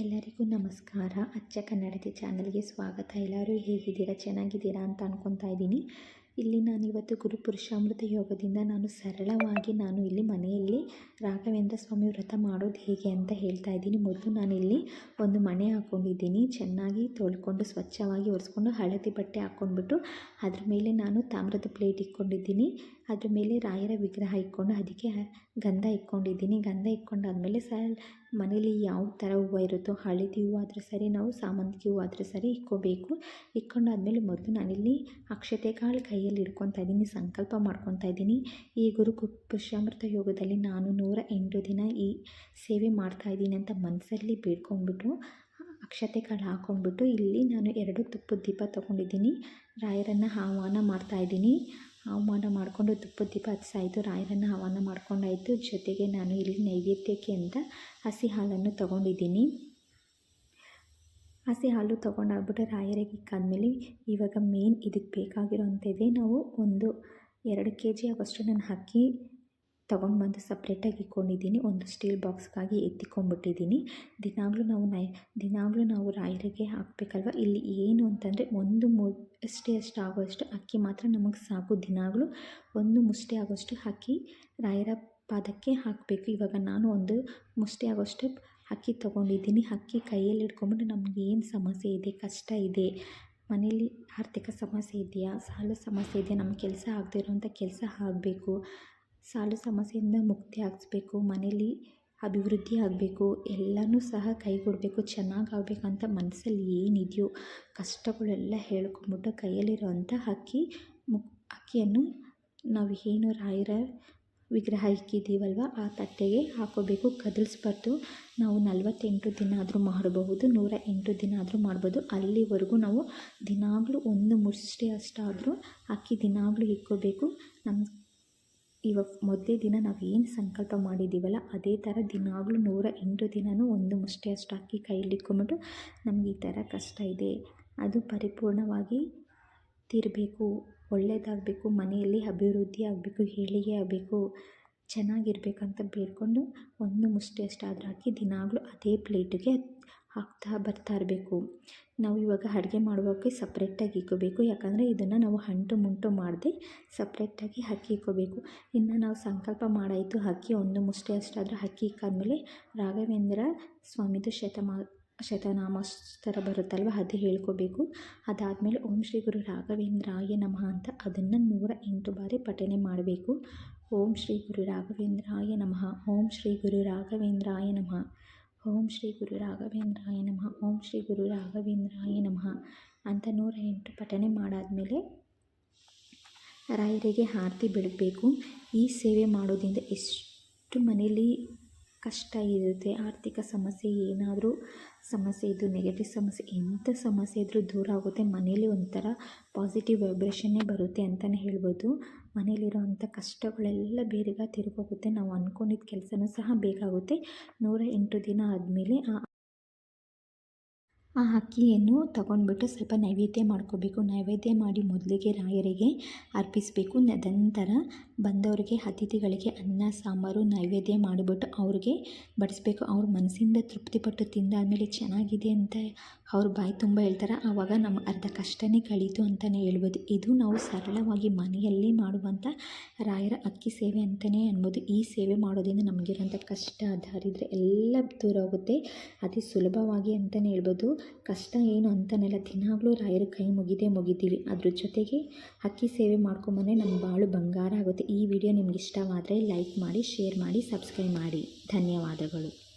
ಎಲ್ಲರಿಗೂ ನಮಸ್ಕಾರ. ಅಚ್ಚ ಕನ್ನಡತಿ ಚಾನಲ್ಗೆ ಸ್ವಾಗತ. ಎಲ್ಲರೂ ಹೇಗಿದ್ದೀರಾ? ಚೆನ್ನಾಗಿದ್ದೀರಾ ಅಂತ ಅನ್ಕೊತಾ ಇದ್ದೀನಿ. ಇಲ್ಲಿ ನಾನು ಇವತ್ತು ಗುರುಪುರುಷಾಮೃತ ಯೋಗದಿಂದ ನಾನು ಸರಳವಾಗಿ ನಾನು ಇಲ್ಲಿ ಮನೆಯಲ್ಲಿ ರಾಘವೇಂದ್ರ ಸ್ವಾಮಿ ವ್ರತ ಮಾಡೋದು ಹೇಗೆ ಅಂತ ಹೇಳ್ತಾ ಇದ್ದೀನಿ. ಮೊದಲು ಇಲ್ಲಿ ಒಂದು ಮಣೆ ಹಾಕ್ಕೊಂಡಿದ್ದೀನಿ ಚೆನ್ನಾಗಿ ತೊಳ್ಕೊಂಡು ಸ್ವಚ್ಛವಾಗಿ ಒರೆಸ್ಕೊಂಡು ಹಳದಿ ಬಟ್ಟೆ ಹಾಕ್ಕೊಂಡ್ಬಿಟ್ಟು ಅದ್ರ ಮೇಲೆ ನಾನು ತಾಮ್ರದ ಪ್ಲೇಟ್ ಇಟ್ಕೊಂಡಿದ್ದೀನಿ. ಅದ್ರ ಮೇಲೆ ರಾಯರ ವಿಗ್ರಹ ಇಟ್ಕೊಂಡು ಅದಕ್ಕೆ ಗಂಧ ಇಟ್ಕೊಂಡಿದ್ದೀನಿ. ಗಂಧ ಇಟ್ಕೊಂಡಾದ್ಮೇಲೆ ಸ ಮನೇಲಿ ಯಾವ ಥರ ಹೂವು ಇರುತ್ತೋ ಹಳದಿ ಹೂವು ಆದರೆ ಸರಿ, ನಾವು ಸಾಮಂತಿಗೆ ಹೂವು ಆದರೆ ಸರಿ ಇಕ್ಕೋಬೇಕು ಇಕ್ಕೊಂಡಾದ್ಮೇಲೆ ಮೊದಲು ನಾನಿಲ್ಲಿ ಅಕ್ಷತೆ ಕಾಳು ಕೈಯಲ್ಲಿ ಹಿಡ್ಕೊತಾ ಇದ್ದೀನಿ ಸಂಕಲ್ಪ ಮಾಡ್ಕೊತಾ ಇದ್ದೀನಿ ಈ ಗುರು ಪುಷ್ಯಾಮೃತ ಯೋಗದಲ್ಲಿ ನಾನು ನೂರ ಎಂಟು ದಿನ ಈ ಸೇವೆ ಮಾಡ್ತಾ ಇದ್ದೀನಿ ಅಂತ ಮನಸ್ಸಲ್ಲಿ ಬೇಡ್ಕೊಂಡ್ಬಿಟ್ಟು ಅಕ್ಷತೆ ಕಾಳು ಹಾಕ್ಕೊಂಡ್ಬಿಟ್ಟು ಇಲ್ಲಿ ನಾನು ಎರಡು ತುಪ್ಪದ ದೀಪ ತೊಗೊಂಡಿದ್ದೀನಿ. ರಾಯರನ್ನು ಆಹ್ವಾನ ಮಾಡ್ತಾಯಿದ್ದೀನಿ ಆಹ್ವಾನ ಮಾಡಿಕೊಂಡು ತುಪ್ಪ ದೀಪ ಹಚ್ಚಿಸಾಯಿತು. ರಾಯರನ್ನು ಆಹ್ವಾನ ಮಾಡ್ಕೊಂಡಾಯಿತು. ಜೊತೆಗೆ ನಾನು ಇಲ್ಲಿ ನೈವೇದ್ಯಕ್ಕೆ ಅಂತ ಹಸಿ ಹಾಲನ್ನು ತಗೊಂಡಿದ್ದೀನಿ. ಹಸಿ ಹಾಲು ತೊಗೊಂಡಾಗ್ಬಿಟ್ಟು ರಾಯರಿಗೆ ಇಕ್ಕಾದ್ಮೇಲೆ ಇವಾಗ ಮೇನ್ ಇದಕ್ಕೆ ಬೇಕಾಗಿರೋಂಥದ್ದೇ ನಾವು ಒಂದು ಎರಡು ಕೆ ಜಿ ಆಗೋಷ್ಟು ನಾನು ಅಕ್ಕಿ ತೊಗೊಂಡು ಬಂದು ಸಪ್ರೇಟಾಗಿ ಇಟ್ಕೊಂಡಿದ್ದೀನಿ. ಒಂದು ಸ್ಟೀಲ್ ಬಾಕ್ಸ್ಗಾಗಿ ಎತ್ತಿಕೊಂಡ್ಬಿಟ್ಟಿದ್ದೀನಿ. ದಿನಾಗಲೂ ನಾವು ನೈ, ದಿನಾಗಲೂ ನಾವು ರಾಯರಿಗೆ ಹಾಕಬೇಕಲ್ವ? ಇಲ್ಲಿ ಏನು ಅಂತಂದರೆ ಒಂದು ಮುಷ್ಟಿ ಅಷ್ಟು ಆಗೋಷ್ಟು ಅಕ್ಕಿ ಮಾತ್ರ ನಮಗೆ ಸಾಕು. ದಿನಾಗಲೂ ಒಂದು ಮುಷ್ಟಿ ಆಗೋಷ್ಟು ಅಕ್ಕಿ ರಾಯರ ಪಾದಕ್ಕೆ ಹಾಕಬೇಕು. ಇವಾಗ ನಾನು ಒಂದು ಮುಷ್ಟಿ ಆಗೋಷ್ಟು ಅಕ್ಕಿ ತೊಗೊಂಡಿದ್ದೀನಿ. ಅಕ್ಕಿ ಕೈಯಲ್ಲಿ ಹಿಡ್ಕೊಂಬಿಟ್ಟು ನಮ್ಗೆ ಏನು ಸಮಸ್ಯೆ ಇದೆ? ಕಷ್ಟ ಇದೆ. ಮನೇಲಿ ಆರ್ಥಿಕ ಸಮಸ್ಯೆ ಇದೆಯಾ? ಸಾಲ ಸಮಸ್ಯೆ ಇದೆಯಾ ನಮ್ಮ ಕೆಲಸ ಆಗದೇ ಇರೋವಂಥ ಕೆಲಸ ಆಗಬೇಕು. ಸಾಲ ಸಮಸ್ಯೆಯಿಂದ ಮುಕ್ತಿ ಆಗಿಸ್ಬೇಕು, ಮನೇಲಿ ಅಭಿವೃದ್ಧಿ ಆಗಬೇಕು, ಎಲ್ಲನೂ ಸಹ ಕೈಗೂಡಬೇಕು, ಚೆನ್ನಾಗಿ ಆಗಬೇಕಂತ ಮನಸ್ಸಲ್ಲಿ ಏನಿದೆಯೋ ಕಷ್ಟಗಳೆಲ್ಲ ಹೇಳ್ಕೊಂಬಿಟ್ಟು ಕೈಯಲ್ಲಿರುವಂಥ ಅಕ್ಕಿ ಮುಕ್, ಅಕ್ಕಿಯನ್ನು ನಾವು ಏನು ರಾಯರ ವಿಗ್ರಹ ಇಕ್ಕಿದ್ದೀವಲ್ವ, ಆ ತಟ್ಟೆಗೆ ಹಾಕೋಬೇಕು ಕದಲಿಸ್ಬಾರ್ದು ನಾವು ನಲವತ್ತೆಂಟು ದಿನ ಆದರೂ ಮಾಡಬಹುದು ನೂರ ಎಂಟು ದಿನ ಆದರೂ ಮಾಡ್ಬೋದು, ಅಲ್ಲಿವರೆಗೂ ನಾವು ದಿನಾಗಲೂ ಒಂದು ಮುಷ್ಟಿ ಅಷ್ಟಾದರೂ ಅಕ್ಕಿ ದಿನಾಗಲೂ ಇಕ್ಕೋಬೇಕು ನಮ್ಮ ಇವಾಗ ಮೊದಲೇ ದಿನ ನಾವು ಏನು ಸಂಕಲ್ಪ ಮಾಡಿದ್ದೀವಲ್ಲ ಅದೇ ಥರ ದಿನಾಗಲೂ ನೂರ ಎಂಟು ದಿನವೂ ಒಂದು ಮುಷ್ಟಿ ಅಷ್ಟು ಅಕ್ಕಿ ಕೈಯಲ್ಲಿ ಇಟ್ಕೊಂಬಿಟ್ಟು ನಮ್ಗೆ ಈ ಥರ ಕಷ್ಟ ಇದೆ. ಅದು ಪರಿಪೂರ್ಣವಾಗಿ ತೀರಬೇಕು ಒಳ್ಳೆಯದಾಗಬೇಕು ಮನೆಯಲ್ಲಿ ಅಭಿವೃದ್ಧಿ ಆಗಬೇಕು, ಏಳಿಗೆ ಆಗಬೇಕು, ಚೆನ್ನಾಗಿರ್ಬೇಕಂತ ಬೇಡಿಕೊಂಡು ಒಂದು ಮುಷ್ಟಿ ಅಷ್ಟಾದರೂ ಹಾಕಿ ದಿನಾಗಲೂ ಅದೇ ಪ್ಲೇಟಿಗೆ ಹಾಕ್ತಾ ಬರ್ತಾ ಇರಬೇಕು. ನಾವು ಇವಾಗ ಅಡುಗೆ ಮಾಡುವಾಗ ಸಪ್ರೇಟಾಗಿ ಇಕ್ಕೋಬೇಕು. ಯಾಕಂದರೆ ಇದನ್ನು ನಾವು ಅಂಟು ಮುಂಟು ಮಾಡದೆ ಸಪ್ರೇಟಾಗಿ ಅಕ್ಕಿ ಇಕ್ಕೋಬೇಕು. ಇನ್ನು ನಾವು ಸಂಕಲ್ಪ ಮಾಡಾಯಿತು ಅಕ್ಕಿ ಒಂದು ಮುಷ್ಟಿ ಅಷ್ಟಾದರೂ ಅಕ್ಕಿ ಇಕ್ಕಾದ್ಮೇಲೆ ರಾಘವೇಂದ್ರ ಸ್ವಾಮಿದು ಶತಮಾ ಶತನಾಮಸ್ತರ ಬರುತ್ತಲ್ವ ಅದು ಹೇಳ್ಕೋಬೇಕು. ಅದಾದಮೇಲೆ ಓಂ ಶ್ರೀ ಗುರು ರಾಘವೇಂದ್ರಾಯ ನಮಃ ಅಂತ ಅದನ್ನು ನೂರ ಎಂಟು ಬಾರಿ ಪಠನೆ ಮಾಡಬೇಕು. ಓಂ ಶ್ರೀ ಗುರು ರಾಘವೇಂದ್ರಾಯ ನಮಃ. ಓಂ ಶ್ರೀ ಗುರು ರಾಘವೇಂದ್ರಾಯ ನಮಃ. ಓಂ ಶ್ರೀ ಗುರು ರಾಘವೇಂದ್ರಾಯ ನಮಃ. ಓಂ ಶ್ರೀ ಗುರು ರಾಘವೇಂದ್ರಾಯ ನಮಃ ಅಂತ ನೂರ ಎಂಟು ಪಠನೆ ಮಾಡಾದಮೇಲೆ ರಾಯರಿಗೆ ಆರತಿ ಬೆಳಗಬೇಕು ಈ ಸೇವೆ ಮಾಡೋದ್ರಿಂದ ಎಷ್ಟು ಮನೇಲಿ ಕಷ್ಟ ಇರುತ್ತೆ, ಆರ್ಥಿಕ ಸಮಸ್ಯೆ ಏನಾದರೂ ಸಮಸ್ಯೆ ಇದ್ದು ನೆಗೆಟಿವ್ ಸಮಸ್ಯೆ ಎಂಥ ಸಮಸ್ಯೆ ಇದ್ದರೂ ದೂರ ಆಗುತ್ತೆ. ಮನೇಲಿ ಒಂಥರ ಪಾಸಿಟಿವ್ ವೈಬ್ರೇಷನ್ನೇ ಬರುತ್ತೆ ಅಂತಲೇ ಹೇಳ್ಬೋದು. ಮನೇಲಿರೋ ಅಂಥ ಕಷ್ಟಗಳೆಲ್ಲ ಬೇಗ ತಿರುಗೋಗುತ್ತೆ. ನಾವು ಅಂದ್ಕೊಂಡಿದ್ದ ಕೆಲಸನೂ ಸಹ ಬೇಕಾಗುತ್ತೆ ನೂರ ಎಂಟು ದಿನ ಆದಮೇಲೆ ಆ ಆ ಅಕ್ಕಿಯನ್ನು ತಗೊಂಡ್ಬಿಟ್ಟು ಸ್ವಲ್ಪ ನೈವೇದ್ಯ ಮಾಡ್ಕೋಬೇಕು. ನೈವೇದ್ಯ ಮಾಡಿ ಮೊದಲಿಗೆ ರಾಯರಿಗೆ ಅರ್ಪಿಸಬೇಕು. ನಂತರ ಬಂದವರಿಗೆ ಅತಿಥಿಗಳಿಗೆ ಅನ್ನ, ಸಾಂಬಾರು, ನೈವೇದ್ಯ ಮಾಡಿಬಿಟ್ಟು ಅವ್ರಿಗೆ ಬಡಿಸ್ಬೇಕು. ಅವ್ರ ಮನಸ್ಸಿಂದ ತೃಪ್ತಿಪಟ್ಟು ತಿಂದಾದಮೇಲೆ ಚೆನ್ನಾಗಿದೆ ಅಂತ ಅವ್ರ ಬಾಯಿ ತುಂಬ ಹೇಳ್ತಾರೆ. ಆವಾಗ ನಮ್ಮ ಅರ್ಧ ಕಷ್ಟನೇ ಕಳೀತು ಅಂತಲೇ ಹೇಳ್ಬೋದು. ಇದು ನಾವು ಸರಳವಾಗಿ ಮನೆಯಲ್ಲೇ ಮಾಡುವಂಥ ರಾಯರ ಅಕ್ಕಿ ಸೇವೆ ಅಂತಲೇ ಅನ್ಬೋದು. ಈ ಸೇವೆ ಮಾಡೋದ್ರಿಂದ ನಮಗಿರೋಂಥ ಕಷ್ಟ ದಾರಿದ್ರೆ ಎಲ್ಲ ದೂರ ಹೋಗುತ್ತೆ. ಅತಿ ಸುಲಭವಾಗಿ ಅಂತಲೇ ಹೇಳ್ಬೋದು. ಕಷ್ಟ ಏನು ಅಂತನೆಲ್ಲ ದಿನಾಗಲೂ ರಾಯರ ಕೈ ಮುಗಿದೇ ಮುಗಿತೀವಿ. ಅದ್ರ ಜೊತೆಗೆ ಅಕ್ಕಿ ಸೇವೆ ಮಾಡ್ಕೊಂಬಂದರೆ ನಮ್ಮ ಬಾಳು ಬಂಗಾರ ಆಗುತ್ತೆ. ಈ ವಿಡಿಯೋ ನಿಮ್ಗೆ ಇಷ್ಟವಾದರೆ ಲೈಕ್ ಮಾಡಿ, ಶೇರ್ ಮಾಡಿ, ಸಬ್ಸ್ಕ್ರೈಬ್ ಮಾಡಿ. ಧನ್ಯವಾದಗಳು.